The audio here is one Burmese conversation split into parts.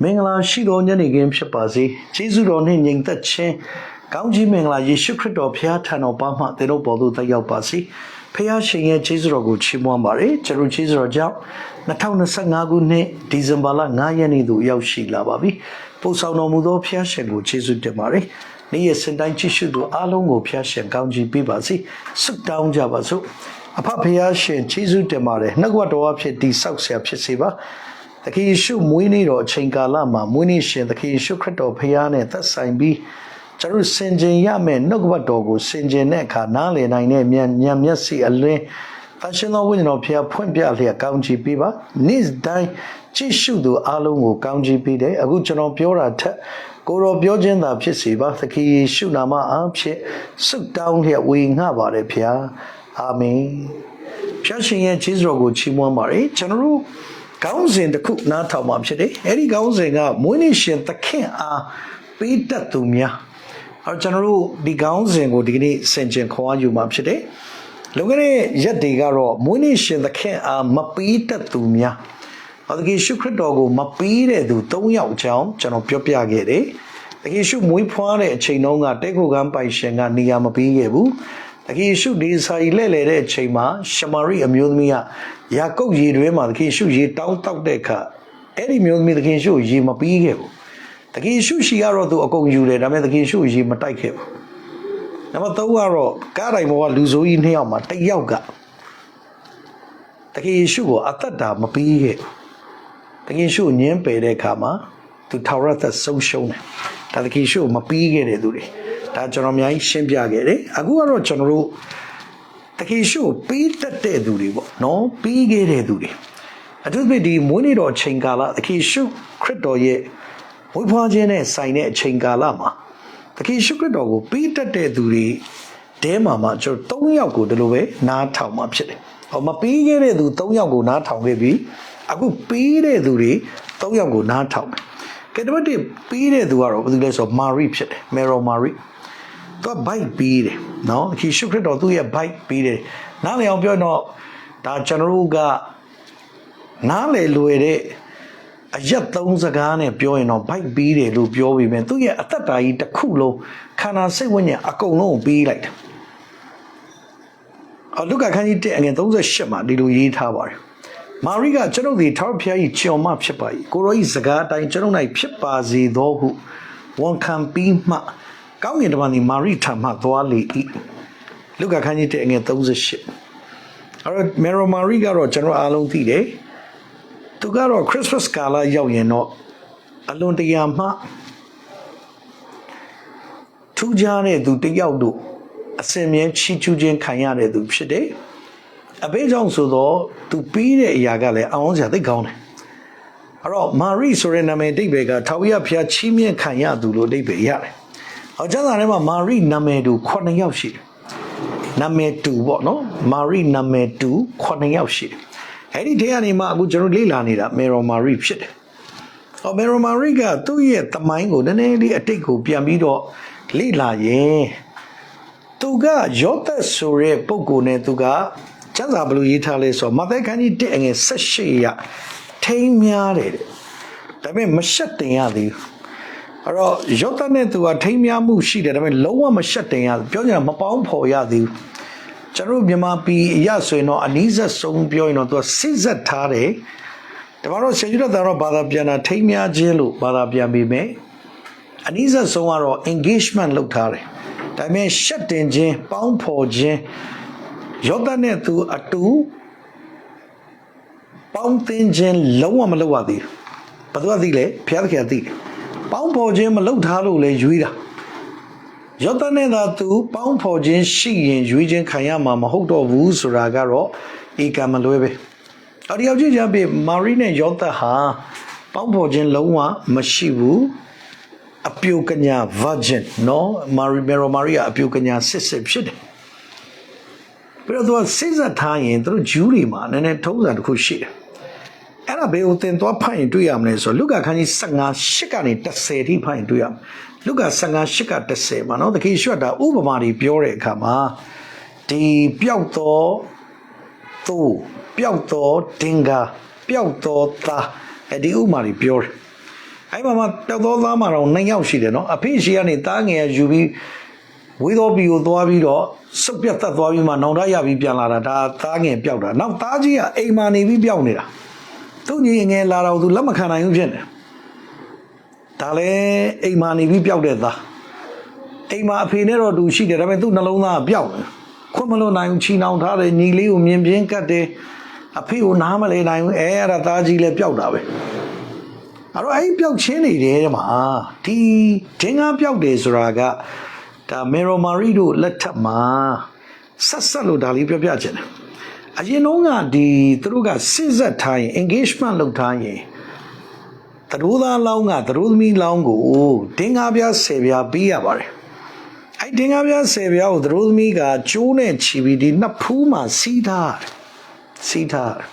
မင်္ဂလာရှိသောညနေခင်းဖြစ်ပါစေကျေးဇူးတော်နှင့်ညီသက်ခြင်းကောင်းကြီးမင်္ဂလာယေရှုခရစ်တော်ဖခင်ထံတော်ပါမှသင်တို့ပေါ်သို့တက်ရောက်ပါစေဖခင်ရှင်ရဲ့ကျေးဇူးတော်ကိုချီးမွမ်းပါရယ်ကျွန်တော်ကျေးဇူးတော်ကြောင့်2025ခုနှစ်ဒီဇင်ဘာလ9ရက်နေ့သို့ရောက်ရှိလာပါပြီပို့ဆောင်တော်မူသောဖခင်ရှင်ကိုကျေးဇူးတင်ပါရယ်နေ့ရက်စင်တိုင်းကြည့်ရှုသူအားလုံးကိုဖခင်ရှင်ကောင်းချီးပေးပါစေဆုတောင်းကြပါစို့အဖဖခင်ရှင်ကျေးဇူးတင်ပါတယ်နှုတ်ကပတ်တော်အဖြစ်တိဆောက်ဆရာဖြစ်စေပါ သခင်ယေရှုမွေးနေ့တော်အချိန်ကာလမှာမွေးနေ့ရှင်သခင်ယေရှုခရစ်တော်ဖခင်နဲ့သက်ဆိုင်ပြီးကျွန်တော်စင်ကြင်ရမယ်နှုတ်ကပတ်တော်ကိုစင်ကြင်တဲ့အခါနားလည်နိုင်တဲ့ဉာဏ်ဉာဏ်မျက်စိအလင်းတန်ရှင်သောဝိညာဉ်တော်ဖခင်ဖွင့်ပြလျက်ကောင်းချီးပေးပါနေ့တိုင်းကြည့်ရှုသူအလုံးကိုကောင်းချီးပေးတယ်အခုကျွန်တော်ပြောတာထက်ကိုယ်တော်ပြောခြင်းသာဖြစ်စေပါသခင်ယေရှုနာမအားဖြင့်ဆုတောင်းလျက်ဝေငှပါတယ်ဖခင်အာမင်ဖျားရှင်ရဲ့ခြေစွတော်ကိုချီးမွမ်းပါတယ်ကျွန်တော်တို့ ခေါင်းစဉ်တစ်ခုနားထောင်မှာဖြစ်တယ်။အဲဒီခေါင်းစဉ်ကမွေးနေ့ရှင်သခင်အားပေးတတ်သူများအဲကျွန်တော်တို့ဒီခေါင်းစဉ်ကိုဒီကနေ့ဆင်ခြင်ခေါ်ယူမှာဖြစ်တယ်။လုံခဲ့တဲ့ရက်တွေကတော့မွေးနေ့ရှင်သခင်အားမပေးတတ်သူများ။ဟောဒီရှုခရစ်တော်ကိုမပေးတဲ့သူ၃ယောက်အကြောင်းကျွန်တော်ပြောပြခဲ့တယ်။တကယ်ရှုမွေးဖွားတဲ့အချိန်တုန်းကတဲခိုကန်းပိုင်ရှင်ကနေရာမပေးခဲ့ဘူး။ တကယ်ရှုဒီစာရီလဲ့လဲတဲ့အချိန်မှာရှမာရိအမျိုးသမီးကယာကုပ်ရေတွဲမှာတကယ်ရှုရေတောင်းတောက်တဲ့အခါအဲ့ဒီမျိုးသမီးတကယ်ရှုရေမပြီးခဲ့ဘူးတကယ်ရှုရှိကတော့သူအကုန်ယူတယ်ဒါပေမဲ့တကယ်ရှုရေမတိုက်ခဲ့ဘူးနံပါတ်3ကတော့ကားတိုင်းဘောကလူဆိုးကြီးနှစ်ယောက်မှာတစ်ယောက်ကတကယ်ရှုကိုအသက်တာမပြီးခဲ့ဘူးတကယ်ရှုညင်းပယ်တဲ့အခါမှာသူထာဝရသက်ဆုံးရှုံးတယ်ဒါတကယ်ရှုမပြီးခဲ့တဲ့သူတွေ ဒါကျွန်တော်အများကြီးရှင်းပြခဲ့တယ်အခုကတော့ကျွန်တော်တို့တခေရှုပေးတတ်တဲ့သူတွေပေါ့နော်ပြီးခဲ့တဲ့သူတွေအထူးသဖြင့်ဒီမွေးနေ့တော်အချိန်ကာလတခေရှုခရစ်တော်ရဲ့ဝိဖွားခြင်းနဲ့ဆိုင်တဲ့အချိန်ကာလမှာတခေရှုခရစ်တော်ကိုပေးတတ်တဲ့သူတွေတဲမှာမှကျွန်တော်၃ယောက်ကိုဒီလိုပဲနားထောင်မှဖြစ်တယ်။ဟောမပေးခဲ့တဲ့သူ၃ယောက်ကိုနားထောင်ခဲ့ပြီးအခုပေးတဲ့သူတွေ၃ယောက်ကိုနားထောင်တယ်။ကဲတပတ်တည်းပေးတဲ့သူကတော့ဘယ်သူလဲဆိုတော့မာရိဖြစ်တယ်။မေရိုမာရိ။ သူက bike ပြီးတယ်နော်ခီရှုခရစ်တော်သူ့ရဲ့ bike ပြီးတယ်နားလည်အောင်ပြောရင်တော့ဒါကျွန်တော်တို့ကနားလည်လွယ်တဲ့အရက်သုံးစကားနဲ့ပြောရင်တော့ bike ပြီးတယ်လို့ပြောပြီးမြင်သူ့ရဲ့အသက်တာကြီးတစ်ခုလုံးခန္ဓာစိတ်ဝိညာဉ်အကုန်လုံးကိုပြီးလိုက်တယ်အလုကခန်းကြီး1အငယ်38မှာဒီလိုရေးထားပါတယ်မာရိကကျွန်ုပ်သည်ထောက်ဖျားကြီးကြော်မဖြစ်ပါ၏ကိုရောဤစကားအတိုင်းကျွန်ုပ်၌ဖြစ်ပါစေသောဟုဝန်ခံပြီးမှ ကောင်းကင်တမန်ဒီမာရိထံမှသွားလေ၏လုကာခန်းကြီးတဲ့အငယ်38အဲ့တော့မေရိုမာရိကတော့ကျွန်တော်အားလုံးသိတယ်သူကတော့ခရစ်စမတ်ကာလရောက်ရင်တော့အလွန်တရာမှထူးခြားတဲ့သူတစ်ယောက်တို့အစင်မြဲချီးကျူးခြင်းခံရတဲ့သူဖြစ်တယ်အဘိကြောင့်ဆိုတော့သူပြီးတဲ့အရာကလည်းအောင်စရာသိကောင်းတယ်အဲ့တော့မာရိဆိုတဲ့နာမည်အဓိပ္ပာယ်ကထာဝရဘုရားချီးမြှင့်ခံရသူလို့အဓိပ္ပာယ်ရတယ်။ အောက်ကျမ်းစာထဲမှာမာရိနာမည်တူ9ယောက်ရှိတယ်။နာမည်တူပေါ့နော်။မာရိနာမည်တူ9ယောက်ရှိတယ်။အဲ့ဒီထဲကနေမှအခုကျွန်တော်လေ့လာနေတာမေရိုမာရိဖြစ်တယ်။အော်မေရိုမာရိကသူ့ရဲ့တမိုင်းကိုနည်းနည်းလေးအတိတ်ကိုပြန်ပြီးတော့လေ့လာရင်သူကယောသတ်ဆိုတဲ့ပုဂ္ဂိုလ်နဲ့သူကကျမ်းစာဘယ်လိုရေးထားလဲဆိုတော့မဿဲခန်းကြီး1အငယ်18ရထိမ်းများတယ်တဲ့။ဒါပေမဲ့မရှက်တင်ရသေးဘူး။ အဲ့တော့ယောသနဲ့သူကထိမ်းများမှုရှိတယ်ဒါပေမဲ့လုံးဝမရှက်တင်ရဘူးပြောကြတာမပေါင်းဖော်ရသေးဘူးကျွန်တော်တို့မြန်မာပြည်အရဆိုရင်တော့အနီးဆက်ဆုံးပြောရင်တော့သူကစစ်ဆက်ထားတယ်ဒါမှတော့ဆရာကြီးတော်ကတော့ဘာသာပြန်တာထိမ်းများခြင်းလို့ဘာသာပြန်ပြီးမယ်အနီးဆက်ဆုံးကတော့ engagement လုပ်ထားတယ်ဒါပေမဲ့ရှက်တင်ခြင်းပေါင်းဖော်ခြင်းယောသနဲ့သူအတူပေါင်းသင်းခြင်းလုံးဝမလုပ်ရသေးဘူးဘာသူကသိလဲဘုရားသခင်ကသိတယ် ပေါင်းဖော်ခြင်းမလုပ်ထားလို့လဲရွေးတာယောသနဲ့သာသူပေါင်းဖော်ခြင်းရှိရင်ရွေးခြင်းခံရမှာမဟုတ်တော့ဘူးဆိုတာကတော့ဧကမလွဲပဲအဒီယောက်ချင်းကြပြီမာရီနဲ့ယောသဟာပေါင်းဖော်ခြင်းလုံးဝမရှိဘူးအပြိုကညာ virgin နော်မာရီမေရိုမာရီကအပြိုကညာစစ်စစ်ဖြစ်တယ်ပြီးတော့သူကစိစက်ထားရင်သူတို့ဂျူးတွေမှာနည်းနည်းထုံးစံတစ်ခုရှိတယ် အဲ့ဒါဘယ်ကိုသင်သွားဖတ်ရင်တွေ့ရမလဲဆိုတော့လုကာခန်းကြီး15 8ကနေ10ထိဖတ်ရင်တွေ့ရမယ်လုကာ15 8က10မှာနော်တခေရွှတ်တာဥပမာတွေပြောတဲ့အခါမှာဒီပျောက်သောသို့ပျောက်သောဒင်္ဂါပျောက်သောသားအဲ့ဒီဥပမာတွေပြောတယ်အဲ့မှာမှပျောက်သောသားမှာတော့နှစ်ယောက်ရှိတယ်နော်အဖေရှိကနေသားငယ်ယူပြီးဝေးတော်ဘီကိုသွားပြီးတော့စုပ်ပြတ်သက်သွားပြီးမှနောင်တရပြီးပြန်လာတာဒါသားငယ်ပျောက်တာနောက်သားကြီးကအိမ်မာနေပြီးပျောက်နေတာ သူညီငယ်လာတော့သူလက်မခံနိုင်ဘူးဖြစ်နေဒါလည်းအိမ်မာနေပြီးပျောက်တဲ့သားအိမ်မာအဖေနဲ့တော့တူရှိတယ်ဒါပေမဲ့သူ့နှလုံးသားကပျောက်တယ်ခွင့်မလို့နိုင်ဘူးချီနှောင်ထားတယ်ညီလေးကိုမြင်ပြင်းကတ်တယ်အဖေကိုနားမလဲနိုင်ဘူးအဲအဲ့ဒါသားကြီးလည်းပျောက်တာပဲအဲ့တော့အဲ့ဒီပျောက်ချင်းနေတယ်တဲ့မှာဒီဒင်းကားပျောက်တယ်ဆိုတာကဒါမေရိုမာရီတို့လက်ထက်မှာဆက်ဆက်လို့ဒါလေးပြောပြချင်တယ် အရင်တော့ကဒီသူတို့ကစစ်ဆက်ထားရင် engagement လုပ်ထားရင်သတို့သားလောင်းကသတို့သမီးလောင်းကိုဒင်းကားပြဆယ်ပြားပေးရပါတယ်အဲ့ဒင်းကားပြဆယ်ပြားကိုသတို့သမီးကကျိုးနဲ့ချီပြီးဒီနှစ်ဖူးမှာစီးထားတယ်စီးထားတယ်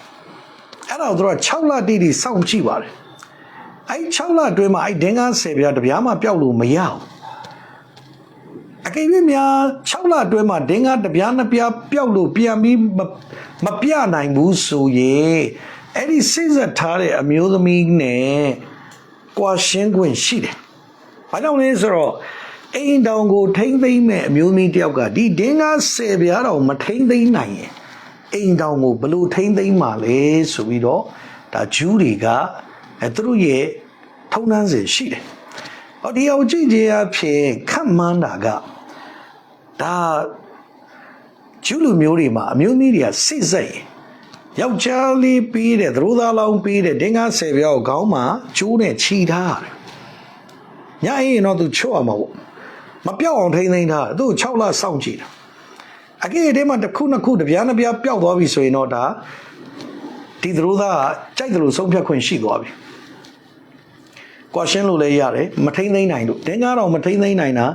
အဲ့တော့သူတို့က6လတိတိစောင့်ကြည့်ပါတယ်အဲ့6လအတွင်းမှာအဲ့ဒင်းကား10ပြားတပြားမှပျောက်လို့မရအောင်အကိမများ6လအတွင်းမှာဒင်းကားတပြားနှစ်ပြားပျောက်လို့ပြန်ပြီး မမပြနိုင်ဘူးဆိုရင်အဲ့ဒီစိတ်ဆက်ထားတဲ့အမျိုးသမီးနဲ့ကွာရှင်းခွင့်ရှိတယ်။ဘာကြောင့်လဲဆိုတော့အိမ်တောင်ကိုထိမ့်သိမ့်မဲ့အမျိုးသမီးတယောက်ကဒီဒင်းကား10ပြားတောင်မထိမ့်သိမ့်နိုင်ရင်အိမ်တောင်ကိုဘယ်လို့ထိမ့်သိမ့်မှာလဲဆိုပြီးတော့ဒါဂျူးတွေကအဲသူတို့ရဲ့ထုံနှန်းစဉ်ရှိတယ်။ဟောဒီအောင်ကြည့်ခြင်းအဖြစ်ခတ်မှန်းတာကဒါ ဂျူးလူမျိုးတွေမှာအမျိုးသမီးတွေကစိတ်စိတ်ယောက်ျားလေးပြီးတဲ့သရိုးသားလောင်းပြီးတဲ့ဒင်္ဂါဆယ်ပြောက်ခေါင်းမှာကျိုးနဲ့ခြီထားတယ်။ညအိမ်တော့သူချော့ရမှာပေါ့။မပြောက်အောင်ထိမ့်သိမ်းထားတယ်သူ့6လစောင့်ကြည့်တာ။အကေတဲမှာတစ်ခုနှစ်ခုတစ်ပြားနှစ်ပြားပျောက်သွားပြီဆိုရင်တော့ဒါဒီသရိုးသားကကြိုက်တယ်လို့ဆုံးဖြတ်ခွင့်ရှိသွားပြီ။ကွာရှင်းလို့လည်းရတယ်မထိမ့်သိမ်းနိုင်လို့ဒင်္ဂါတော့မထိမ့်သိမ်းနိုင်တာ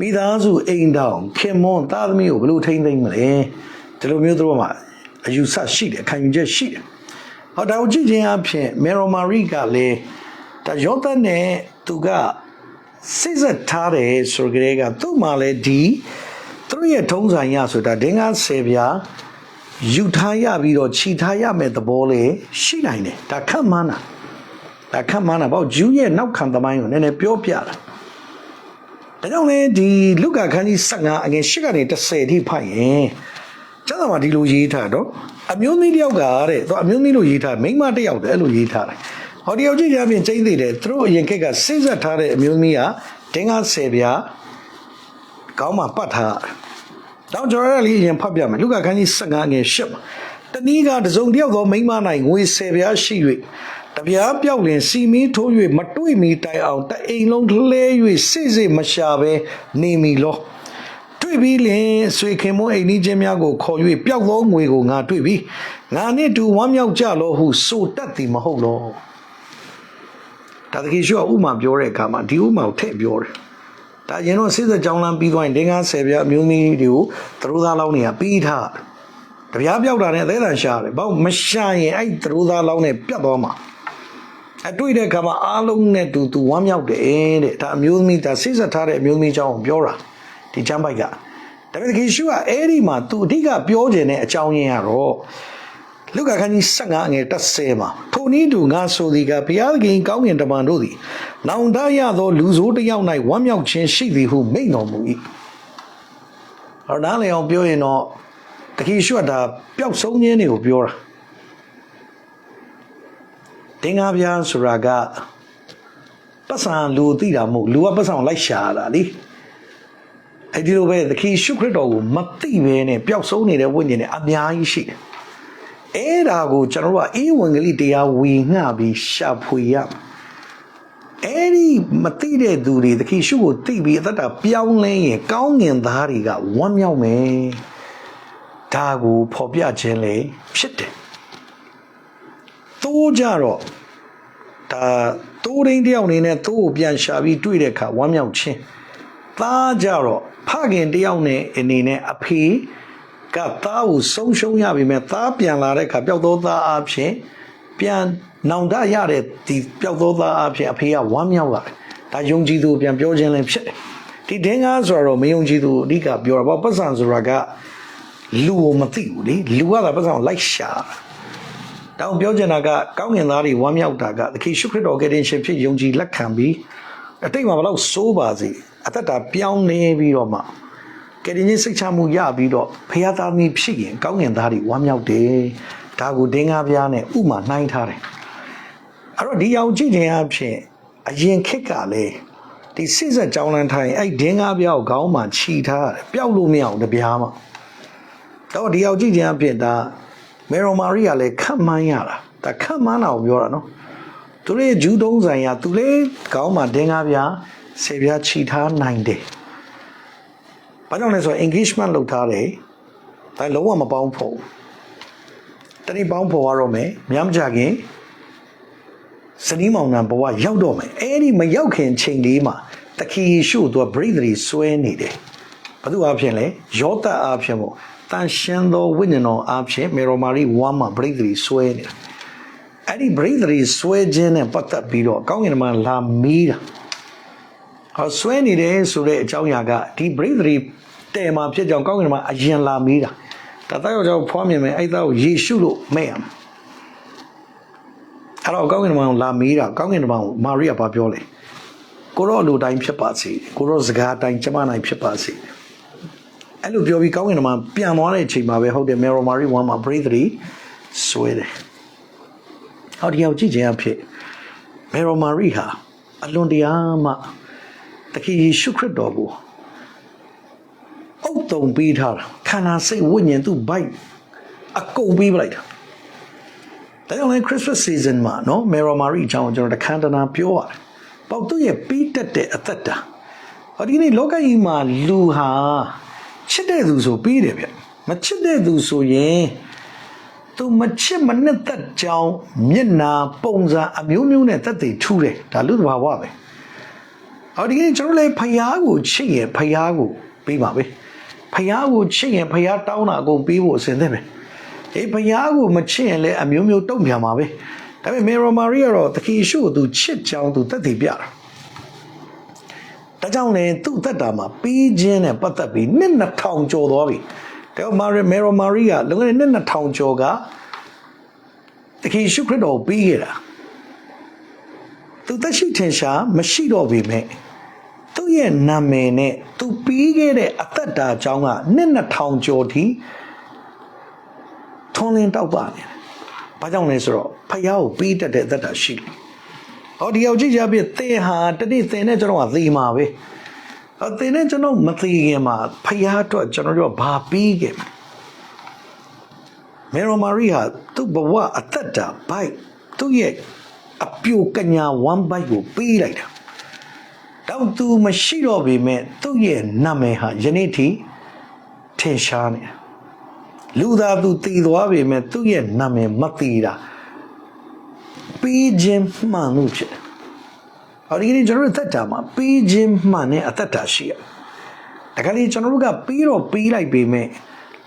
မိသားစုအိမ်တောင်ခင်မွန်းသားသမီးကိုဘယ်လိုထိမ့်သိမ်းမလဲဒီလိုမျိုးတို့မှာအယူဆရှိတယ်ခံယူချက်ရှိတယ်ဟောဒါကိုကြည့်ခြင်းအဖြစ်မေရိုမာရီကလည်းဒါယောသန်နဲ့သူကစိတ်ဆက်ထားတယ်ဆိုကြတဲ့ကသူ့မှာလည်းဒီသူတို့ရဲ့ထုံးစံရဆိုတာဒင်္ဂါဆယ်ပြားယူထားရပြီးတော့ခြိထားရမယ့်သဘောလေးရှိနိုင်တယ်ဒါခက်မှန်းတာဒါခက်မှန်းတာပေါ့ဂျူးရဲ့နောက်ခံသမိုင်းကိုနည်းနည်းပြောပြတာ ဒါကြောင့်လေဒီလုကာခန်းကြီး15အငယ်8ကနေ10ထိဖတ်ရင်ကျမ်းစာမှာဒီလိုရေးထားတော့အမျိုးသမီးတစ်ယောက်ကတဲ့သူအမျိုးသမီးလို့ရေးထားမိန်းမတစ်ယောက်တည်းအဲ့လိုရေးထားတယ်ဟောဒီယောက်ကြည့်ကြပြင်ကျင်းသေးတယ်သူတို့အရင်ခက်ကစိတ်ဆက်ထားတဲ့အမျိုးသမီးကဒင်းကား10ပြားကောင်းမှပတ်ထားတယ်တော့ကျွန်တော်တို့လည်းအရင်ဖတ်ပြမယ်လူကာခန်းကြီး15ငယ်8မှာတနည်းကတစုံတစ်ယောက်သောမိန်းမ၌ငွေ10ပြားရှိ၍ တပြားပြောက်လင်စီမီထိုး၍မတွေ့မီတိုင်အောင်တအိမ်လုံးလှဲ၍စိစိမရှာဘဲနေမီလောတွေ့ပြီးလင်ဆွေခင်မွန်းအိမ်ကြီးချင်းများကိုခေါ်၍ပျောက်သောငွေကိုငါတွေ့ပြီးငါနှင့်တူဝမ်းမြောက်ကြလောဟုဆိုတတ်သည်မဟုတ်လောဒါတကယ်ရှိဥမာပြောတဲ့အခါမှာဒီဥမာကိုထည့်ပြောတယ်ဒါရင်တော့စိစက်ကြောင်းလမ်းပြီးသွားရင်ဒင်္ဂါဆယ်ပြအမျိုးသမီးတွေကိုသရိုးသားလောင်းတွေကပြီးထားတပြားပြောက်တာနဲ့အသေးအံရှာတယ်ဘာမရှာရင်အဲ့သရိုးသားလောင်းနဲ့ပြတ်သွားမှာ အတွေ့တဲ့အခါမှာအားလုံးနဲ့တူတူဝမ်းမြောက်တယ်တဲ့ဒါအမျိုးသမီးဒါစိစက်ထားတဲ့အမျိုးသမီးကြောင်းကိုပြောတာဒီချမ်းပိုက်ကဒါပေမဲ့ခေရှုကအဲ့ဒီမှာသူအဓိကပြောခြင်းတဲ့အကြောင်းရင်းကတော့လူကခန်းကြီး15ငယ်30မှာထိုနည်းတူငါဆိုသည်ကဘုရားသခင်ကောင်းကင်တမန်တို့သည်နောင်တရသောလူဆိုးတစ်ယောက်၌ဝမ်းမြောက်ခြင်းရှိသည်ဟုမိန့်တော်မူ၏ဟောဒါလည်းအောင်ပြောရင်တော့တခိရှုကဒါပျောက်ဆုံးခြင်းတွေကိုပြောတာ တင်္ဂါပြားဆိုတာကပတ်စံလူသိတာမဟုတ်လူကပတ်စံကိုလိုက်ရှာတာလीအဲ့ဒီလိုပဲသခင်ရှုခရစ်တော်ကိုမသိဘဲနဲ့ပျောက်ဆုံးနေတဲ့ဝိညာဉ်တွေအများကြီးရှိတယ်။အဲ့ဒါကိုကျွန်တော်တို့ကအေးဝင်ကလေးတရားဝေငှပြီးရှာဖွေရမယ်။အဲ့ဒီမသိတဲ့သူတွေသခင်ရှုကိုသိပြီးအသက်တာပြောင်းလဲရင်ကောင်းငင်သားတွေကဝမ်းမြောက်မယ်။ဒါကိုဖော်ပြခြင်းလေဖြစ်တယ်။ သိုးကြတော့ဒါတိုးရင်းတယောက်အနေနဲ့သိုးကိုပြန်ရှာပြီးတွေ့တဲ့အခါဝမ်းမြောက်ခြင်းသားကြတော့ဖခင်တယောက်နဲ့အနေနဲ့အဖေကသားကိုဆုံးရှုံးရပြီမဲ့သားပြန်လာတဲ့အခါပျောက်သောသားအဖြစ်ပြန်နောင်တရတဲ့ဒီပျောက်သောသားအဖြစ်အဖေကဝမ်းမြောက်လာတယ်။ဒါယုံကြည်သူပြန်ပြောခြင်းလည်းဖြစ်တယ်။ဒီဒင်းကားဆိုတော့မယုံကြည်သူအဓိကပြောတာပေါ့ပတ်စံဆိုတာကလူကိုမသိဘူးလေလူကသာပတ်စံကိုလိုက်ရှာတာ တောင်ပြောချင်တာကကောင်းငင်သားတွေဝမ်းမြောက်တာကသခင်ရှုခရစ်တော်ကယ်တင်ရှင်ဖြစ်ယုံကြည်လက်ခံပြီးအတိတ်မှာဘလို့စိုးပါစေအသက်တာပြောင်းလဲပြီးတော့မှကယ်တင်ရှင်စိတ်ချမှုရပြီးတော့ဖခင်သားသမီးဖြစ်ရင်ကောင်းငင်သားတွေဝမ်းမြောက်တယ်ဒါကိုဒင်းကားပြားနဲ့ဥမာနှိုင်းထားတယ်အဲ့တော့ဒီအောင်ကြည့်ခြင်းအဖြစ်အရင်ခက်ကလည်းဒီစိစက်ကြောင်းလန်းထိုင်အဲ့ဒင်းကားပြားကိုခေါင်းမှာခြီထားတယ်ပျောက်လို့မရအောင်တပြားမှတော့ဒီအောင်ကြည့်ခြင်းအဖြစ်ဒါ မေရိုမာရီကလည်းခတ်မှန်းရတာဒါခတ်မှန်းတာကိုပြောတာနော်သူတို့ရဲ့ဂျူးတုံးဆိုင်ကသူလေးခေါင်းမှာဒင်းကားပြားဆေပြားခြီထားနိုင်တယ်ဘာကြောင့်လဲဆိုတော့ engagement လုပ်ထားတယ်ဒါလုံးဝမပေါင်းဖို့တတိပေါင်းဖို့ရတော့မယ်များမကြခင်စနီးမောင်နှံဘဝရောက်တော့မယ်အဲ့ဒီမရောက်ခင်ချိန်လေးမှာတခီယေရှုသူက bravery ဆွဲနေတယ်ဘာလို့အဖြစ်လဲယောသအဖြစ်မို့ တန်ရှင်းသောဝိညာဉ်တော်အဖြစ်မေရိုမာရီ1မှာ bravery ဆွဲနေတာအဲ့ဒီ bravery ဆွဲခြင်းနဲ့ပတ်သက်ပြီးတော့ကောင်းကင်မှာလာမီးတာဟောဆွဲနေတယ်ဆိုတဲ့အကြောင်းအရာကဒီ bravery တဲမှာဖြစ်ကြောင်ကောင်းကင်မှာအရင်လာမီးတာဒါတော့ကြောင့်ဖွားမြင်မယ်အဲ့ဒါကိုယေရှုလို့မဲ့ရမှာအဲ့တော့ကောင်းကင်မှာလာမီးတာကောင်းကင်မှာမာရိယာဘာပြောလဲကိုရောလူတိုင်းဖြစ်ပါစေကိုရောစကားတိုင်းကျမနိုင်ဖြစ်ပါစေ အဲ့လိုပြောပြီးကောင်းကင်မှာပြန်သွားတဲ့အချိန်မှာပဲဟုတ်တယ်မေရိုမာရီ1မှာ bravery ဆွဲတယ်ဟောဒီအောင်ကြည့်ခြင်းအဖြစ်မေရိုမာရီဟာအလွန်တရာမှတခင်ယေရှုခရစ်တော်ကိုအုပ်တုံပေးထားတာခန္ဓာစိတ်ဝိညာဉ်သူ့ဘိုက်အကုန်ပေးပလိုက်တာဒါကြောင့်လည်း Christmas season မှာနော် Mary Mary အကြောင်းကိုကျွန်တော်တခန်းတနာပြောရတယ်။ပေါ့သူ့ရဲ့ပြီးတက်တဲ့အသက်တာဟောဒီနေ့လောကကြီးမှာလူဟာ ချစ်တဲ့သူဆိုပြီးတယ်ဗျ။မချစ်တဲ့သူဆိုရင်သူမချစ်မနဲ့သက်ကြောင်းမျက်နာပုံစံအမျိုးမျိုးနဲ့သက်သေထူးတယ်ဒါလူ့သဘာဝပဲ။ဟောဒီနေ့ကျွန်တော်လည်းဖယားကိုချစ်ရင်ဖယားကိုပေးပါပဲ။ဖယားကိုချစ်ရင်ဖယားတောင်းတာအကုန်ပေးဖို့အစဉ်သင့်ပဲ။အေးဖယားကိုမချစ်ရင်လည်းအမျိုးမျိုးတုံ့ပြန်ပါပဲ။ဒါပေမဲ့မေရိုမာရီကတော့တခင်ရှုကိုသူချစ်ကြောင်းသူသက်သေပြတာ။ ဒါကြောင့်လည်းသူ့အသက်တာမှာပြီးခြင်းနဲ့ပတ်သက်ပြီးနှစ်2000ကျော်သွားပြီ။ဒါမာရီမေရိုမာရီကလွန်ခဲ့တဲ့နှစ်2000ကျော်ကတခင်ရှုခရစ်တော်ကိုပြီးခဲ့တာ။သူသက်ရှိထင်ရှားမရှိတော့ပေမဲ့သူ့ရဲ့နာမည်နဲ့သူပြီးခဲ့တဲ့အသက်တာအကြောင်းကနှစ်2000ကျော်ထိထုံးလင်းတောက်ပါနေတယ်။ဘာကြောင့်လဲဆိုတော့ဖယားကိုပြီးတတ်တဲ့အသက်တာရှိတယ်။ ဟောဒီယောက်ကြည့်ကြပြသင်ဟာတတိသင်နဲ့ကျွန်တော်ကသေမှာပဲ။ဟောသင်နဲ့ကျွန်တော်မသေခင်မှာဖယားအတွက်ကျွန်တော်တို့ကဘာပြီးခဲ့မလဲ။မေရိုမာရီဟာသူ့ဘဝအသက်တာဘိုက်သူ့ရဲ့အပြိုကညာ1 byte ကိုပေးလိုက်တာ။တောင်သူမရှိတော့ပေမဲ့သူ့ရဲ့နာမည်ဟာယနေ့ထိထင်ရှားနေတာ။လူသားသူတည်သွားပေမဲ့သူ့ရဲ့နာမည်မတည်တာ ပေးခြင်းမှန်လို့ဖြစ်တယ်။အဲဒီနေ့ကျွန်တော်တို့သက်တာမှာပေးခြင်းမှန်တဲ့အသက်တာရှိရ။ဒါကလေးကျွန်တော်တို့ကပြီးတော့ပြီးလိုက်ပေမဲ့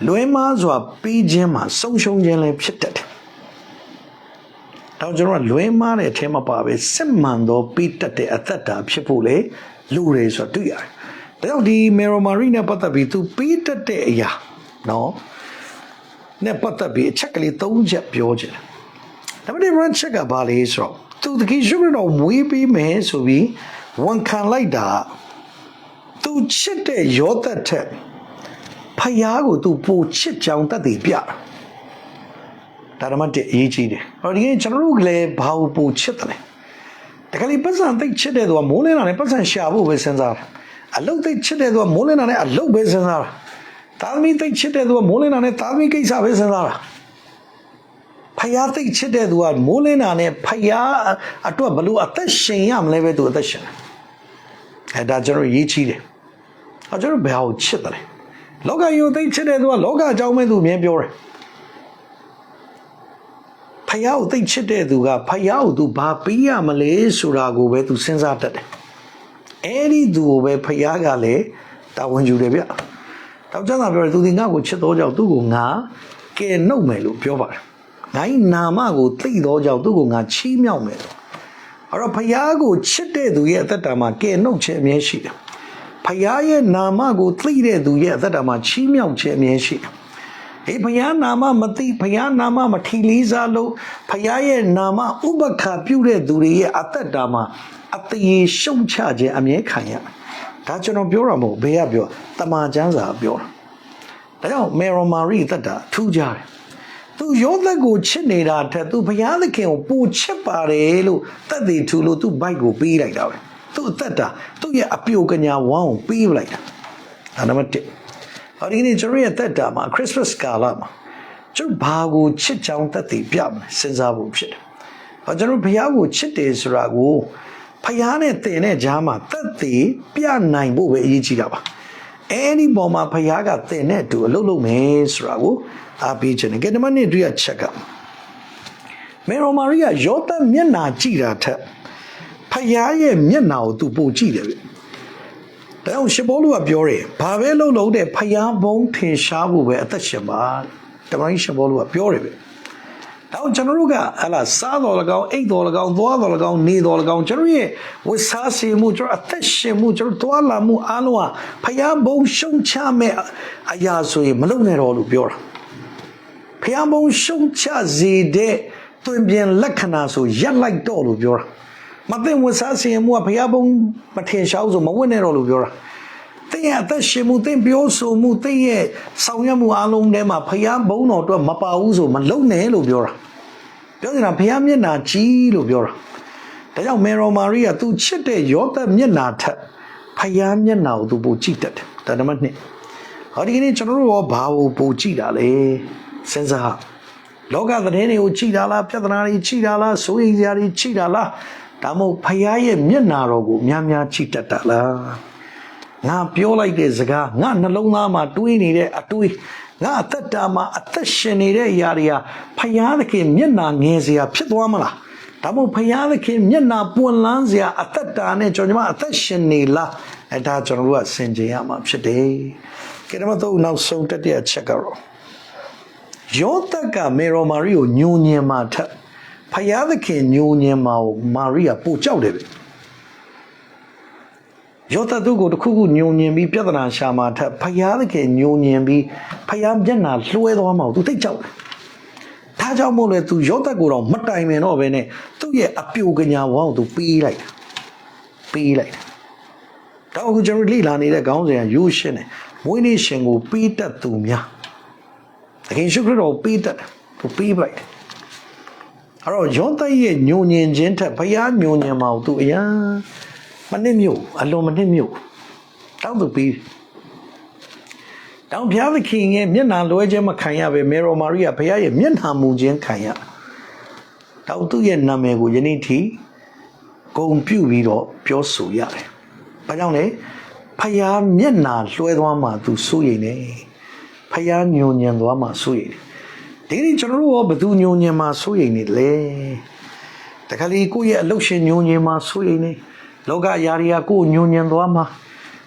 လွဲမားစွာပြီးခြင်းမှာဆုံးရှုံးခြင်းလည်းဖြစ်တတ်တယ်။တော့ကျွန်တော်ကလွဲမားတဲ့အထဲမှာပါပဲစစ်မှန်သောပြီးတတ်တဲ့အသက်တာဖြစ်ဖို့လေလူတွေဆိုတော့တွေ့ရတယ်။ဒါကြောင့်ဒီမေရိုမာရီနဲ့ပတ်သက်ပြီးသူပြီးတတ်တဲ့အရာနော်နဲ့ပတ်သက်ပြီးအချက်ကလေး၃ချက်ပြောချင်တယ်။ ဒါပေမဲ့ run check ကဘာလဲဆိုတော့သူတကယ်ရှိတော့ဝေးပြီးမယ်ဆိုပြီးဝန်ခံလိုက်တာသူချစ်တဲ့ရောသက်ထက်ဖယားကိုသူပိုချစ်ကြောင်တတ်သိပြတာဒါမှမဟုတ်အရေးကြီးတယ်။ဟောဒီကနေ့ကျွန်တော်တို့လည်းဘာကိုပိုချစ်တယ်လဲ။တကယ်လို့ပတ်စံသိချစ်တဲ့သူကမိုးလင်းလာတယ်ပတ်စံရှာဖို့ပဲစဉ်းစားတာ။အလုတ်သိချစ်တဲ့သူကမိုးလင်းလာတယ်အလုတ်ပဲစဉ်းစားတာ။သားသမီးသိချစ်တဲ့သူကမိုးလင်းလာတယ်သားသမီးကိစ္စပဲစဉ်းစားတာ။ ဖယားသိချစ်တဲ့သူကမိုးလင်းလာနဲ့ဖယားအတွက်ဘလို့အသက်ရှင်ရမလဲပဲသူအသက်ရှင်တယ်။အဲဒါကျွန်တော်ရေးချီးတယ်။အဲကျွန်တော်ဘယ်ဟာကိုချစ်တယ်လဲ။လောကကြီးကိုသိချစ်တဲ့သူကလောကအကြောင်းပဲသူအမြင်ပြောတယ်။ဖယားကိုသိချစ်တဲ့သူကဖယားကိုသူဘာပေးရမလဲဆိုတာကိုပဲသူစဉ်းစားတတ်တယ်။အဲဒီသူကိုပဲဖယားကလည်းတာဝန်ယူတယ်ဗျ။တောက်ကြတာပြောတယ်သူဒီငါ့ကိုချစ်တော့ကြောင့်သူ့ကိုငါကဲနှုတ်မယ်လို့ပြောပါတယ်။ ငါ့နာမကိုသိတော့ကြောင့်သူ့ကိုငါချီးမြှောက်မယ်လို့။အဲ့တော့ဖယားကိုချစ်တဲ့သူရဲ့အသက်တာမှာကဲနှုတ်ခြင်းအမြဲရှိတယ်။ဖယားရဲ့နာမကိုသိတဲ့သူရဲ့အသက်တာမှာချီးမြှောက်ခြင်းအမြဲရှိတယ်။အေးဘုရားနာမမသိဘုရားနာမမထီလေးစားလို့ဘုရားရဲ့နာမဥပက္ခပြုတဲ့သူတွေရဲ့အသက်တာမှာအသေးရှုံချခြင်းအမြဲခံရဒါကျွန်တော်ပြောတာမဟုတ်ဘေးကပြောတမန်ကျမ်းစာပြောတာဒါကြောင့်မေရိုမာရီသက်တာထူးကြတယ် သူယောသက်ကိုချစ်နေတာထက်သူဘုရားသခင်ကိုပိုချစ်ပါတယ်လို့သက်သေထူလို့သူဘိုက်ကိုပေးလိုက်တာပဲသူအသက်တာသူ့ရဲ့အပြိုကညာဝမ်းကိုပေးလိုက်တာဒါနံပါတ်1ဟောဒီနေ့ကျွန်တော်ရဲ့သက်တာမှာခရစ်စမတ်ကာလမှာကျွန်တော်ဘာကိုချစ်ချောင်းသက်သေပြမလဲစဉ်းစားဖို့ဖြစ်တယ်ဟောကျွန်တော်ဘုရားကိုချစ်တယ်ဆိုတာကိုဖျားနဲ့တင်တဲ့ကြားမှာသက်သေပြနိုင်ဖို့ပဲအရေးကြီးတာပါ အဲဒီပေါ်မှာဖျားကတင်တဲ့အတူအလုပ်လုပ်မယ်ဆိုတာကိုအားပေးခြင်းနဲ့ကဲဒီမနေ့တွေ့ရချက်ကမေရိုမာရီကယောသမျက်နာကြည့်တာထက်ဖျားရဲ့မျက်နာကိုသူပိုကြည့်တယ်ဗျဒါကြောင့်ရှဘောလူကပြောတယ်ဘာပဲလုပ်လို့တဲ့ဖျားဘုံထင်ရှားဖို့ပဲအသက်ရှင်ပါတမန်ရှဘောလူကပြောတယ်ဗျ တော့ကျွန်တော်တို့ကဟလာစားတော်၎င်းအိတ်တော်၎င်းသွားတော်၎င်းနေတော်၎င်းကျွန်တော်ရဲ့ဝိစားစီမှုကျွန်တော်အသက်ရှင်မှုကျွန်တော်သွားလာမှုအားလုံးကဖျားဘုံရှုံချမဲ့အရာဆိုရင်မလုပ်နဲ့တော့လို့ပြောတာဖျားဘုံရှုံချစေတဲ့တွင်ပြင်လက္ခဏာဆိုရက်လိုက်တော့လို့ပြောတာမသိဝိစားစီမှုကဖျားဘုံမထင်ရှားဆိုမဝင့်နဲ့တော့လို့ပြောတာ တင်းရဲ့အသက်ရှင်မှုတင်းပြောဆိုမှုတင်းရဲ့ဆောင်ရွက်မှုအလုံးထဲမှာဖျားဘုံတော်အတွက်မပါဘူးဆိုမလုံနဲ့လို့ပြောတာပြောနေတာဖျားမျက်နာကြီးလို့ပြောတာဒါကြောင့်မေရိုမာရီကသူချစ်တဲ့ယောသက်မျက်နာထက်ဖျားမျက်နာကိုသူပိုကြည့်တတ်တယ်ဒါနံပါတ်1ဟောဒီကနေ့ကျွန်တော်တို့ရောဘာကိုပိုကြည့်တာလဲစဉ်းစားလောကသတင်းတွေကိုကြည့်တာလားပြဿနာတွေကြည့်တာလားစိုးရိမ်စရာတွေကြည့်တာလားဒါမှမဟုတ်ဖျားရဲ့မျက်နာတော်ကိုများများကြည့်တတ်တာလား ငါပြောလိုက်တဲ့စကားငါနှလုံးသားမှာတွေးနေတဲ့အတွေးငါအသက်တာမှာအသက်ရှင်နေတဲ့အရာတွေကဖယားသခင်မျက်နာငယ်စရာဖြစ်သွားမလားဒါမှမဟုတ်ဖယားသခင်မျက်နာပွင့်လန်းစရာအသက်တာနဲ့ကျွန်တော်တို့အသက်ရှင်နေလားအဲဒါကျွန်တော်တို့ကဆင်ခြင်ရမှာဖြစ်တယ်ကဲဒါမှတော့နောက်ဆုံးတက်တဲ့အချက်ကတော့ယောသက်ကမေရိုမာရီကိုညှို့ညင်မှာထက်ဖယားသခင်ညှို့ညင်မှာကိုမာရိယာပို့ကြောက်တယ်ပဲ ယောသသူကိုတခုခုညုံညင်ပြီးပြဿနာရှာမှာထက်ဖယားသခင်ညုံညင်ပြီးဖယားမျက်နှာလွှဲသွားမှာကိုသူသိကြောက်တယ်။ဒါကြောင့်မို့လဲသူယောသကိုတော့မတိုင်မင်တော့ဘဲနဲ့သူ့ရဲ့အပြိုကညာဝေါ့သူပေးလိုက်တာ။ပေးလိုက်တာ။တော့အခုကျွန်တော်လိလာနေတဲ့ခေါင်းစဉ်ကယူရှင်းတယ်။မွေးနေ့ရှင်ကိုပေးတတ်သူများ။တကယ်ရှုခရတော်ပေးတတ်တယ်။သူပေးလိုက်တယ်။အဲ့တော့ယောသရဲ့ညုံညင်ခြင်းထက်ဖယားညုံညင်မှာကိုသူအရန် မနစ်မြို့အလွန်မနစ်မြို့တောင်းသူပြီးတောင်းဘုရားသခင်ရဲ့မျက်နှာလွှဲခြင်းမခံရပဲမေရိုမာရီယာဘုရားရဲ့မျက်နှာမူခြင်းခံရတောင်းသူရဲ့နာမည်ကိုယနေ့ထိဂုံပြုပြီးတော့ပြောဆိုရတယ်။ဘာကြောင့်လဲဖယားမျက်နှာလွှဲသွားမှသူစိုးရိမ်နေဖယားညုံညံသွားမှစိုးရိမ်တယ်ဒီနေ့ကျွန်တော်တို့ရောဘသူညုံညံမှစိုးရိမ်နေလဲတခါလေကိုယ့်ရဲ့အလုတ်ရှင်ညုံညံမှစိုးရိမ်နေ လောကယာရီယာကိုညွညင်သွားမှာ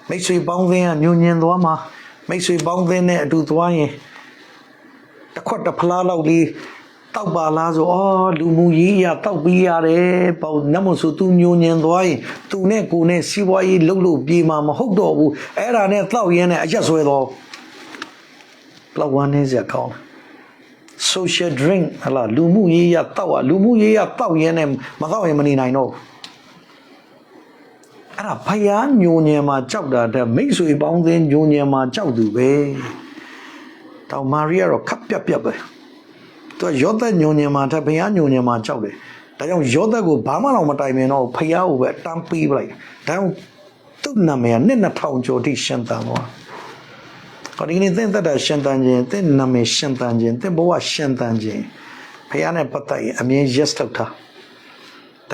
မိတ်ဆွေပေါင်းသင်းကညွညင်သွားမှာမိတ်ဆွေပေါင်းသင်းနဲ့အတူသွားရင်တစ်ခွက်တစ်ဖလားလောက်လေးတောက်ပါလားဆိုအော်လူမှုရေးရတောက်ပြီးရတယ်ပေါ့နတ်မဆိုသူညွညင်သွားရင်သူနဲ့ကိုနဲ့စီးပွားရေးလှုပ်လို့ပြေးမှာမဟုတ်တော့ဘူးအဲ့ဒါနဲ့တောက်ရင်းနဲ့အရက်ဆွဲတော့ဘလောက်ဝမ်းနေစရာကောင်း social drink ဟလာလူမှုရေးရတောက်อ่ะလူမှုရေးရတောက်ရင်းနဲ့မတောက်ရင်မနေနိုင်တော့ဘူး အဲ့ဒါဖယားညိုညံမှာကြောက်တာတဲ့မိတ်ဆွေပေါင်းသင်းညိုညံမှာကြောက်သူပဲတောင်မာရီယာတော့ခပ်ပြက်ပြက်ပဲသူကယောသက်ညိုညံမှာတဲ့ဖယားညိုညံမှာကြောက်တယ်ဒါကြောင့်ယောသက်ကိုဘာမှတော့မတိုင်မင်တော့ဖယားကိုပဲအတန်းပေးပလိုက်ဒါကြောင့်သူ့နာမည်ကနှစ်2000ကျော်ထိရှင်တန်သွားဟောဒီနေ့သင်သက်တာရှင်တန်ခြင်းသင်နာမည်ရှင်တန်ခြင်းသင်ဘဝရှင်တန်ခြင်းဖယားနဲ့ပတ်သက်ရင်အမြင် yes ထုတ်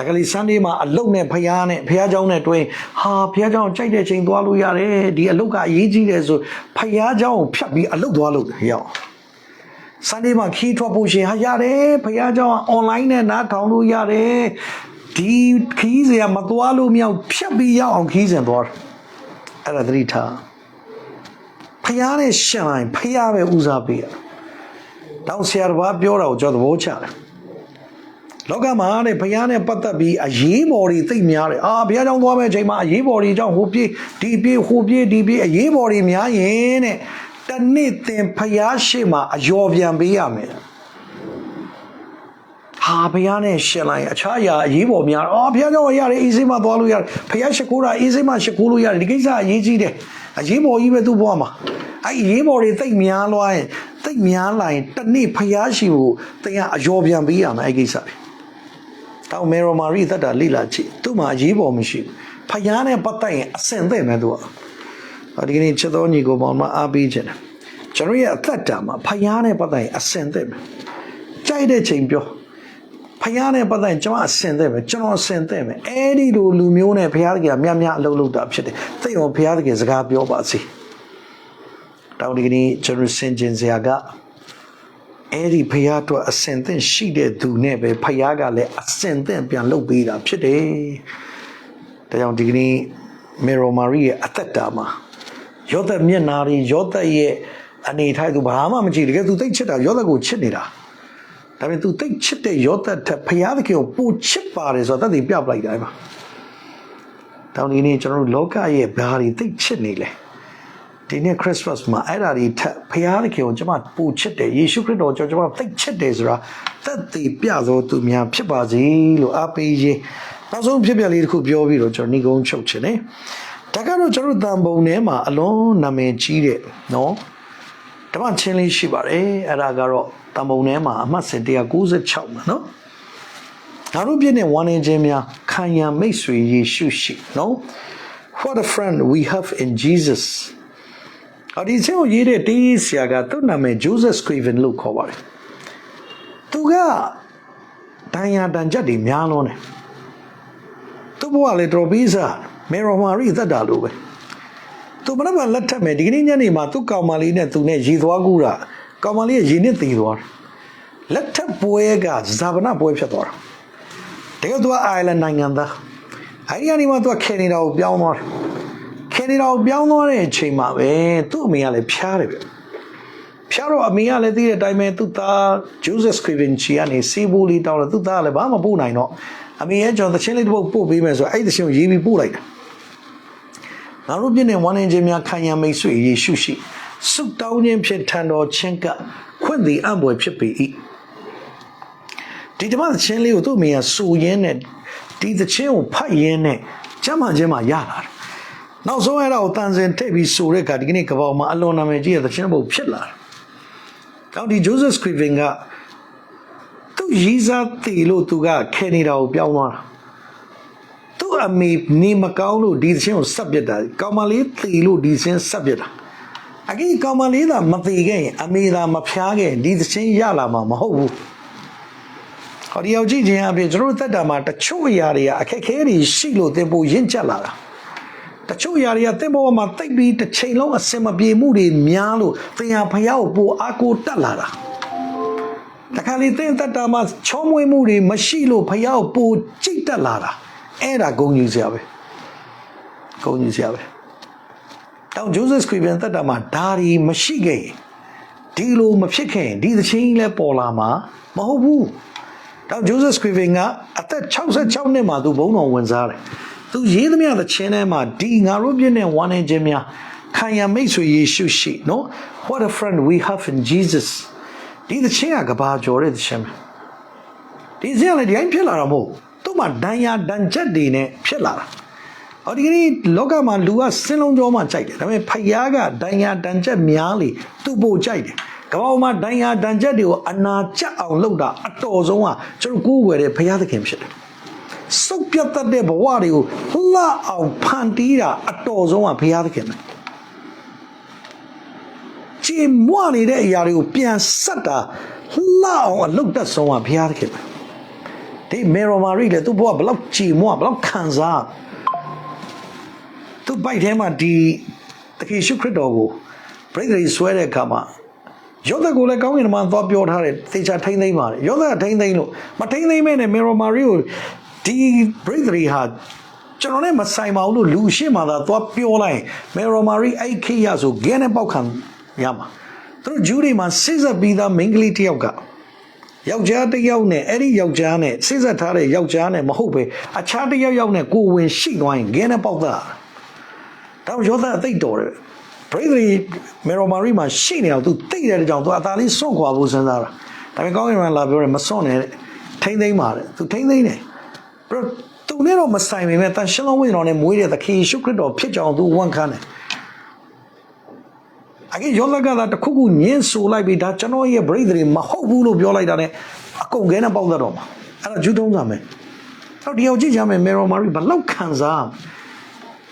တာတကယ်လို့ Sunday မှာအလုတ်နဲ့ဖះနဲ့ဖះเจ้าနဲ့တွင်ဟာဖះเจ้าကြိုက်တဲ့ချိန်သွားလို့ရတယ်ဒီအလုတ်ကအရေးကြီးတယ်ဆိုဖះเจ้าကိုဖြတ်ပြီးအလုတ်သွားလို့ရောက် Sunday မှာခီးထွက်ဖို့ရှင်ဟာရတယ်ဖះเจ้าက online နဲ့နားထောင်လို့ရတယ်ဒီခီးစရာမသွားလို့မရဖြတ်ပြီးရောက်အောင်ခီးစဉ်သွားအဲ့ဒါသတိထားဖះနဲ့ရှင်လိုက်ဖះပဲဦးစားပေးရတောင်ဆရာတော်ပြောတာကိုကျွန်တော်သဘောချတယ် လောကမှာတဲ့ဘုရားနဲ့ပတ်သက်ပြီးအရေးပေါ်တွေသိများတယ်အာဘုရားကြောင့်သွားမဲ့အချိန်မှာအရေးပေါ်တွေကြောင့်ဟိုပြေးဒီပြေးဟိုပြေးဒီပြေးအရေးပေါ်တွေများရင်တဲ့တတနေ့သင်ဖျားရှိမှအယောပြန်ပေးရမယ်ဟာဘုရားနဲ့ရှင်လိုက်အခြားအရာအရေးပေါ်များအော်ဘုရားကြောင့်ရတယ်အေးစိမသွားလို့ရတယ်ဘုရားရှိခိုးတာအေးစိမရှိခိုးလို့ရတယ်ဒီကိစ္စအရေးကြီးတယ်အရေးပေါ်ကြီးပဲသူ့ဘဝမှာအဲ့အရေးပေါ်တွေတိတ်များလွှားရင်တိတ်များလာရင်တနေ့ဖျားရှိဖို့သင်ကအယောပြန်ပေးရမယ်အဲ့ကိစ္စတွေ တောင်မေရိုမာရီသက်တာလိလာကြည့်သူ့မှာအရေးပေါ်မရှိဘူးဖျားနဲ့ပတ်သက်ရင်အစင်တဲ့မယ်သူက။ဒီကနေ့ချက်တော်ညီကိုပေါင်းမအားပေးခြင်းတယ်။ကျွန်တော်ရဲ့အသက်တာမှာဖယားနဲ့ပတ်သက်ရင်အစင်သက်မယ်။ကြိုက်တဲ့ချိန်ပြောဖယားနဲ့ပတ်သက်ရင်ကျွန်မအစင်သက်မယ်ကျွန်တော်အစင်သက်မယ်။အဲဒီလိုလူမျိုးနဲ့ဖယားတကယ်မြတ်မြတ်အလုပ်လုပ်တာဖြစ်တယ်။သိရောဖယားတကယ်စကားပြောပါစေ။တောင်းဒီကနေ့ကျွန်တော်စင်ကျင်စရာက အဲ့ဒီဖယားအတွက်အစင်သင့်ရှိတဲ့သူနဲ့ပဲဖယားကလည်းအစင်သင့်ပြန်လုပ်ပေးတာဖြစ်တယ်။ဒါကြောင့်ဒီကနေ့မေရိုမာရီရဲ့အသက်တာမှာယောသက်မျက်နာတွေယောသက်ရဲ့အနေထိုက်သူဘာမှမကြည့်တကယ်သူသိချစ်တာယောသက်ကိုချစ်နေတာဒါပေမဲ့သူသိချစ်တဲ့ယောသက်ထက်ဖယားသခင်ကိုပိုချစ်ပါတယ်ဆိုတော့တတ်သိပြပလိုက်တာပါတောင်းဒီနေ့ကျွန်တော်တို့လောကရဲ့ဘာတွေသိချစ်နေလဲ ဒီနေ့ခရစ်စမတ်မှာအဲ့ဒါတွေထက်ဖယားသခင်ကိုကျွန်မပိုချစ်တယ်ယေရှုခရစ်တော်ကျွန်တော်သိချစ်တယ်ဆိုတာသက်သေပြသောသူများဖြစ်ပါစေလို့အားပေးခြင်းနောက်ဆုံးဖြစ်ပြလေးတစ်ခုပြောပြီးတော့ကျွန်တော်ညီကုန်းချုပ်ခြင်းねဒါကတော့ကျွန်တော်တို့တန်ပုံထဲမှာအလုံးနာမည်ကြီးတဲ့နော်ဓမ္မချင်းလေးရှိပါတယ်အဲ့ဒါကတော့တန်ပုံထဲမှာအမှတ်စဉ်196မှာနော်ငါတို့ပြည့်တဲ့ဝမ်းနေခြင်းများခံရမိတ်ဆွေယေရှုရှိနော် what a friend we have in Jesus အဒီချင်းကိုရေးတဲ့တေးဆရာကသူ့နာမည် Joseph Scriven လို့ခေါ်ပါတယ်သူကတန်ရာတန်ချက်တွေများလုံးတယ်သူ့ဘဝလေတော်ပြီးစားမေရိုမာရီသက်တာလို့ပဲသူမနက်ဖြန်လက်ထက်မယ်ဒီကနေ့ညနေမှာသူ့ကောင်မလေးနဲ့သူနဲ့ရေသွားကူတာကောင်မလေးကရေနဲ့တည်သွားတယ်လက်ထက်ပွဲကဇာဗနာပွဲဖြစ်သွားတာတကယ်သူကအိုင်လန်နိုင်ငံသားအဲဒီကနေမှသူကကနေဒါကိုပြောင်းသွားတယ် ကနေဒါကိုပြောင်းသွားတဲ့အချိန်မှာပဲသူ့အမေကလည်းဖျားတယ်ဗျဖျားတော့အမေကလည်းသိတဲ့အတိုင်းပဲသူ့သားဂျိုးဇက်စခရီဗင်ချီကနေစီဘူလီတောင်းတော့သူ့သားကလည်းဘာမှပို့နိုင်တော့အမေရဲ့ကျွန်တော်သချင်းလေးတစ်ပုဒ်ပို့ပေးမယ်ဆိုတော့အဲ့ဒီသချင်းကိုရေးပြီးပို့လိုက်တာငါတို့ပြည့်နေဝမ်းနေခြင်းများခံရမိတ်ဆွေယေရှုရှိဆုတောင်းခြင်းဖြင့်ထံတော်ချင်းကခွင့်သည်အံ့ဘွယ်ဖြစ်ပေ၏ဒီဓမ္မသချင်းလေးကိုသူ့အမေကစူရင်းနဲ့ဒီသချင်းကိုဖတ်ရင်းနဲ့ကျမ်းမာခြင်းမှာရလာတယ် နောက်ဆုံးအဲ့ဒါကိုတန်စင်ထိပ်ပြီးဆိုတဲ့အခါဒီကနေ့ကပောက်မှာအလွန်နာမည်ကြီးတဲ့သချင်းဘုတ်ဖြစ်လာတယ်။ကောင်းဒီ Joseph Scriven ကသူရီးစားတည်လို့သူကခဲနေတာကိုပြောင်းသွားတာ။သူအမေနေမကောင်းလို့ဒီသချင်းကိုဆက်ပစ်တာ။ကောင်မလေးတည်လို့ဒီသချင်းဆက်ပစ်တာ။အကြီးကောင်မလေးသာမတည်ခဲ့ရင်အမေသာမဖျားခဲ့ရင်ဒီသချင်းရလာမှာမဟုတ်ဘူး။ဟောဒီရောက်ကြည့်ခြင်းအပြင်ကျွန်တော်တို့တက်တာမှာတချို့အရာတွေကအခက်အခဲတွေရှိလို့သင်ပိုရင့်ကျက်လာတာ။ တချို့ຢာတွေကတင့်ဘောမှာတိတ်ပြီးတစ်ချိန်လုံးအစင်မပြေမှုတွေများလို့သင်ဟာဖျားကိုပိုအားကိုတက်လာတာတခါလေသင်တက်တာမှာချောမွေးမှုတွေမရှိလို့ဖျားကိုပိုကြိတ်တက်လာတာအဲ့ဒါဂုံကြီးစရာပဲဂုံကြီးစရာပဲတောင်ဂျိုးဇက်စခရီဗန်တက်တာမှာဒါရီမရှိခဲ့ရင်ဒီလိုမဖြစ်ခင်ဒီသချင်းလဲပေါ်လာမှာမဟုတ်ဘူးတောင်ဂျိုးဇက်စခရီဗန်ကအသက်66နှစ်မှာသူဘုံတော်ဝင်စားတယ် သူရေးသမျှသချင်းထဲမှာဒီငါတို့ပြည့်နဲ့ဝမ်းနေခြင်းများခံရမိတ်ဆွေယေရှုရှိနော် what a friend we have in Jesus ဒီသချင်းကကဘာကျော်တဲ့သချင်းပဲဒီစရလည်းဒီတိုင်းဖြစ်လာတာမဟုတ်သူ့မှာဒဏ်ရာဒဏ်ချက်တွေနဲ့ဖြစ်လာတာဟောဒီကနေ့လောကမှာလူကစင်လုံးကြောမှကြိုက်တယ်ဒါပေမဲ့ဖယားကဒဏ်ရာဒဏ်ချက်များလေသူ့ပို့ကြိုက်တယ်ကမ္ဘာမှာဒဏ်ရာဒဏ်ချက်တွေကိုအနာကျအောင်လုပ်တာအတော်ဆုံးကကျွန်တော်ကိုးကွယ်တဲ့ဖယားသခင်ဖြစ်တယ် စုပ်ပြတ်တတ်တဲ့ဘဝတွေကိုလှအောင်ဖန်တီးတာအတော်ဆုံးကဘုရားသခင်ပဲကြည်မွနေတဲ့အရာတွေကိုပြန်ဆက်တာလှအောင်အလုပ်တတ်ဆုံးကဘုရားသခင်ပဲဒီမေရိုမာရီလေသူ့ဘဝဘလောက်ကြည်မွဘလောက်ခံစားသူ့ဘိုက်ထဲမှာဒီတခေရှုခရစ်တော်ကိုပြိတ္တိဆွဲတဲ့အခါမှာယောသကိုလည်းကောင်းကင်မှာသွားပြောထားတယ်သေချာထိမ့်သိမ့်ပါတယ်ယောသကထိမ့်သိမ့်လို့မထိမ့်သိမ့်မဲ့နဲ့မေရိုမာရီကို ဒီ breakthrough ဟာကျွန်တော်နဲ့မဆိုင်ပါဘူးလို့လူရှိမှသာသွားပြောလိုက်မေရိုမာရီအဲ့ခေတ်ရဆိုဂဲနဲ့ပေါက်ခံရမှာသူတို့ဂျူးတွေမှာစိစက်ပြီးသားမိန်းကလေးတစ်ယောက်ကယောက်ျားတစ်ယောက်နဲ့အဲ့ဒီယောက်ျားနဲ့စိစက်ထားတဲ့ယောက်ျားနဲ့မဟုတ်ပဲအခြားတစ်ယောက်ယောက်နဲ့ကိုဝင်ရှိသွားရင်ဂဲနဲ့ပေါက်တာတော့ယောသအသိတော်တယ်ပရိသေမေရိုမာရီမှာရှိနေအောင်သူတိတ်တဲ့ကြောင့်သူအသာလေးစွန့်ခွာဖို့စဉ်းစားတာဒါပေမဲ့ကောင်းကင်ကလာပြောတယ်မစွန့်နဲ့တဲ့ထိမ့်သိမ့်ပါတဲ့သူထိမ့်သိမ့်တယ်ပြီး တော့သူနဲ့တော့မဆိုင်ပေမဲ့တန်ရှင်းလုံးဝိညာဉ်တော်နဲ့မွေးတဲ့သခင်ယေရှုခရစ်တော်ဖြစ်ကြောင်းသူဝန်ခံတယ်အကေယောလကသာတခုခုညင်းဆိုလိုက်ပြီဒါကျွန်တော်ရဲ့ပရိသေမဟုတ်ဘူးလို့ပြောလိုက်တာ ਨੇ အကုန်ကဲနဲ့ပေါက်တတ်တော့မှာအဲ့တော့ဂျူးတုံးစားမယ်တော့ဒီအောင်ကြည့်ကြမယ်မေရိုမာရီဘလောက်ခံစား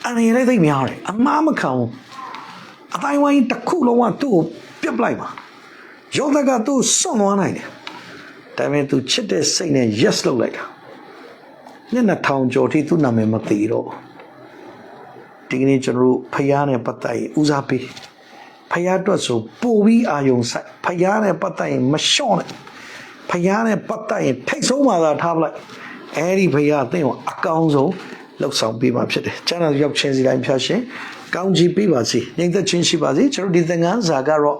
အနေနဲ့သိပ်များတယ်အမားမခံဘူးအတိုင်းဝိုင်းတစ်ခုလုံးကသူ့ကိုပြစ်ပလိုက်ပါယောသကသူ့စွန့်သွားနိုင်တယ်ဒါပေမဲ့သူချစ်တဲ့စိတ်နဲ့ yes လုပ်လိုက်တာည နေထောင်ကျော်ထိသူ့နာမည်မသိတော့ဒီကနေ့ကျွန်တော်တို့ဖျားနဲ့ပတ်သက်ရင်ဦးစားပေးဖျားအတွက်ဆိုပို့ပြီးအာယုံဆိုင်ဖျားနဲ့ပတ်သက်ရင်မလျှော့နဲ့ဖယားနဲ့ပတ်သက်ရင်ထိတ်ဆုံးမှသာထားပလိုက်အဲ့ဒီဖယားအသိကိုအကောင်းဆုံးလှုပ်ဆောင်ပေးမှာဖြစ်တယ်ကျမ်းစာရောက်ချင်းစီတိုင်းဖြတ်ရှင်ကောင်းကြီးပေးပါစေညီသက်ချင်းရှိပါစေကျွန်တော်ဒီသင်္ကန်းစာကတော့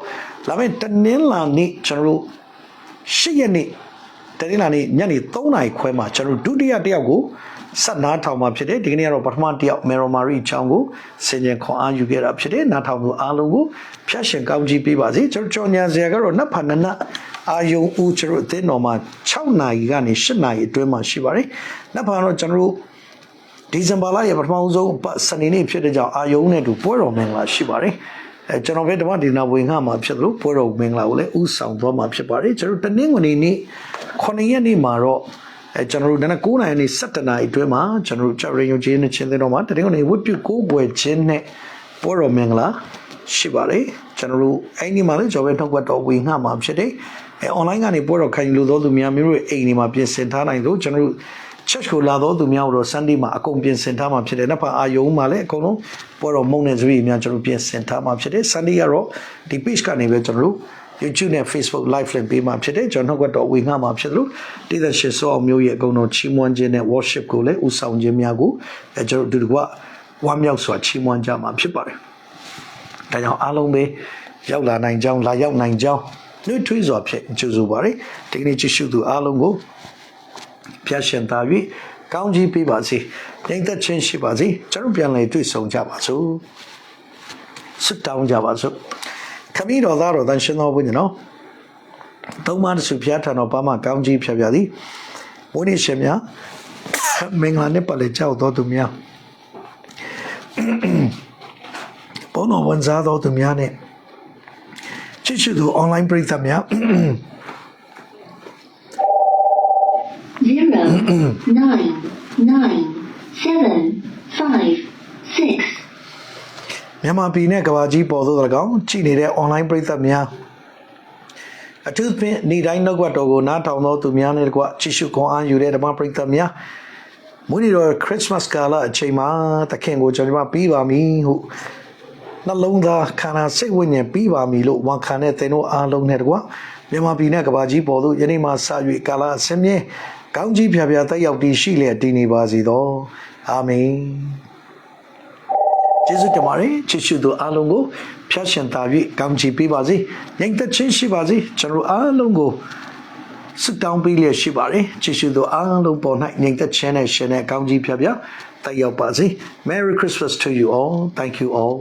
လာမယ့်တနင်္လာနေ့ကျွန်တော်တို့၈ရက်နေ့ တနင်္လာနေ့ညနေ3နာရီခွဲမှာကျွန်တော်ဒုတိယတစ်ယောက်ကိုဆက်နားထောင်မှာဖြစ်တယ်ဒီကနေ့ကတော့ပထမတစ်ယောက်မေရိုမာရီချောင်းကိုဆင်ញံခွန်အားယူခဲ့တာဖြစ်တယ်နားထောင်သူအားလုံးကိုဖျက်ရှင်ကောင်းကြီးပေးပါစေကျွန်တော်ကြော်ညာစရာကတော့နတ်ဖာနနအာယုံဦးကျွန်တော်အသင်းတော်မှာ6နာရီကနေ8နာရီအတွင်းမှာရှိပါတယ်နတ်ဖာတော့ကျွန်တော်တို့ဒီဇင်ဘာလရဲ့ပထမဆုံးပတ်စနေနေ့ဖြစ်တဲ့ကြောင့်အာယုံနဲ့အတူပွဲတော်မင်္ဂလာရှိပါတယ်အဲကျွန်တော်ပဲဓမ္မဒီနာဝင်ငှမှာဖြစ်သလိုပွဲတော်မင်္ဂလာကိုလည်းဥဆောင်သွားမှာဖြစ်ပါတယ်ကျွန်တော်တနင်္ဂနွေနေ့ 9ရက်နေ့မှာတော့အဲကျွန်တော်တို့ဒါနဲ့9နိုင်နေ17နိုင်အတွင်းမှာကျွန်တော်တို့ကြောက်ရင်ယုံကြည်နေချင်းတဲ့တော့မှာတနင်္ဂနွေဝတ်ပြုကိုးကွယ်ခြင်းနဲ့ပွဲတော်မင်္ဂလာရှိပါတယ်ကျွန်တော်တို့အဲ့ဒီမှာလည်းကြော်ပဲထုတ်ွက်တော်ဝင်ငှမှာဖြစ်တယ်အဲ online ကနေပွဲတော်ခံယူလို့သောသူများမျိုးတို့အိမ်တွေမှာပြင်ဆင်ထားနိုင်လို့ကျွန်တော်တို့ church ကိုလာတော့သူများတို့ Sunday မှာအကုန်ပြင်ဆင်ထားမှာဖြစ်တယ်။နောက်ပါအာယုံမှာလည်းအကုန်လုံးပွဲတော်မုံနဲ့ဇွေများကျွန်တော်ပြင်ဆင်ထားမှာဖြစ်တယ်။ Sunday ကတော့ဒီ page ကနေပဲကျွန်တော်တို့ YouTube နဲ့ Facebook live link ပေးမှာဖြစ်တယ်ကျွန်တော်နှုတ်ကတော်ဝင်ငှမှာဖြစ်လို့တည်တဲ့ရှင်စောအောင်မျိုးရဲ့အကုန်လုံးချီးမွမ်းခြင်းနဲ့ worship ကိုလည်းဥဆောင်ခြင်းများကိုအဲကျွန်တော်တို့ဒီကွာဝမ်းမြောက်စွာချီးမွမ်းကြမှာဖြစ်ပါတယ်။ဒါကြောင့်အားလုံးပဲရောက်လာနိုင်ကြောင်းလာရောက်နိုင်ကြောင်းနှွေးထွေးစွာဖြင့်ကြိုဆိုပါရစေ။ဒီကနေ့ကြည့်ရှုသူအားလုံးကိုဖျက်ရှင်သာ၍ကောင်းကြီးပေးပါစေ။ညီသက်ချင်းရှိပါစေ။ကျွန်တော်ပြန်လည်တွေ့ဆုံကြပါစို့။ဆုတောင်းကြပါစို့။ ခမည်းတော်သားတော်တန်ရှင်တော်ဘုရားနော်။သုံးပါးတဆူဖျားထံတော်ပါမှကောင်းကြီးဖြတ်ပြသည်။ဘုန်းကြီးရှင်များမင်္ဂလာနဲ့ပတ်လည်ကြောက်တော်သူများဘုန်းတော်ဝန်စားတော်သူများနဲ့ချစ်ချစ်သူ online ပရိသတ်များ zero nine nine seven five six မြန်မာပြည်နဲ့ကမ္ဘာကြီးပေါ်သို့၎င်းကြည်နေတဲ့ online ပရိသတ်များအထူးသဖြင့်နေတိုင်းနှုတ်ကပတ်တော်ကိုနားထောင်သောသူများနဲ့တကွကြည်ရှုခွန်အားယူတဲ့ဓမ္မပရိသတ်များမွေးနေ့တော်ခရစ်စမတ်ကာလအချိန်မှာသခင်ကိုကျွန်တော်ပြီးပါမည်ဟုနှလုံးသားခန္ဓာစိတ်ဝိညာဉ်ပြီးပါမည်လို့ဝန်ခံတဲ့သင်တို့အားလုံးနဲ့တကွမြန်မာပြည်နဲ့ကမ္ဘာကြီးပေါ်သို့ယနေ့မှစ၍ကာလအစဉ်မြဲကောင်းကြီးဖြာဖြာတက်ရောက်တည်ရှိလျက်တည်နေပါစေသောအာမင် ကျေးဇူးတင်ပါတယ်ချစ်ရှုသူအားလုံးကိုဖျက်ရှင်သာ၍ကောင်းချီးပေးပါစေညီသက်ချင်းရှိပါစေကျွန်တော်အားလုံးကိုဆုတောင်းပေးလျက်ရှိပါတယ်ချစ်ရှုသူအားလုံးပေါ်၌ညီသက်ချင်းနဲ့ရှင်နဲ့ကောင်းချီးဖြတ်ပြတက်ရောက်ပါစေ Merry Christmas to you all thank you all